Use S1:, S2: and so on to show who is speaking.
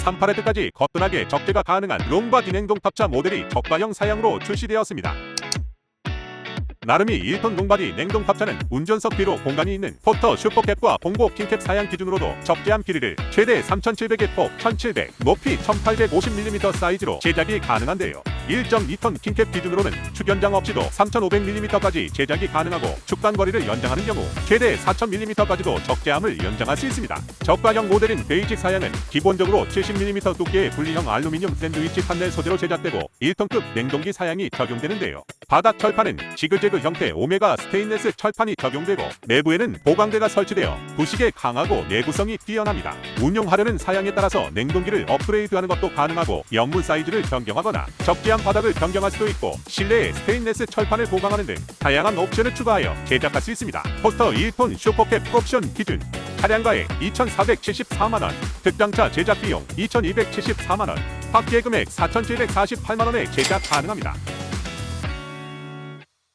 S1: 38H까지 거뜬하게 적재가 가능한 롱바 진행동 탑차 모델이 저가형 사양으로 출시되었습니다. 나름이 1톤 롱바디 냉동 탑차는 운전석 뒤로 공간이 있는 포터 슈퍼캡과 봉고 킹캡 사양 기준으로도 적재함 길이를 최대 3700의 폭 1700, 높이 1850mm 사이즈로 제작이 가능한데요. 1.2톤 킹캡 기준으로는 축연장 없이도 3500mm까지 제작이 가능하고 축단 거리를 연장하는 경우 최대 4000mm까지도 적재함을 연장할 수 있습니다. 저가형 모델인 베이직 사양은 기본적으로 70mm 두께의 분리형 알루미늄 샌드위치 판넬 소재로 제작되고 1톤급 냉동기 사양이 적용되는데요. 바닥 철판은 지그재그 형태 오메가 스테인레스 철판이 적용되고 내부에는 보강대가 설치되어 부식에 강하고 내구성이 뛰어납니다. 운용하려는 사양에 따라서 냉동기를 업그레이드하는 것도 가능하고 연문 사이즈를 변경하거나 적재함 바닥을 변경할 수도 있고 실내에 스테인레스 철판을 보강하는 등 다양한 옵션을 추가하여 제작할 수 있습니다. 포스터 1톤 슈퍼캡 옵션 기준 차량가액 2,474만원, 특장차 제작 비용 2,274만원, 합계 금액 4,748만원에 제작 가능합니다.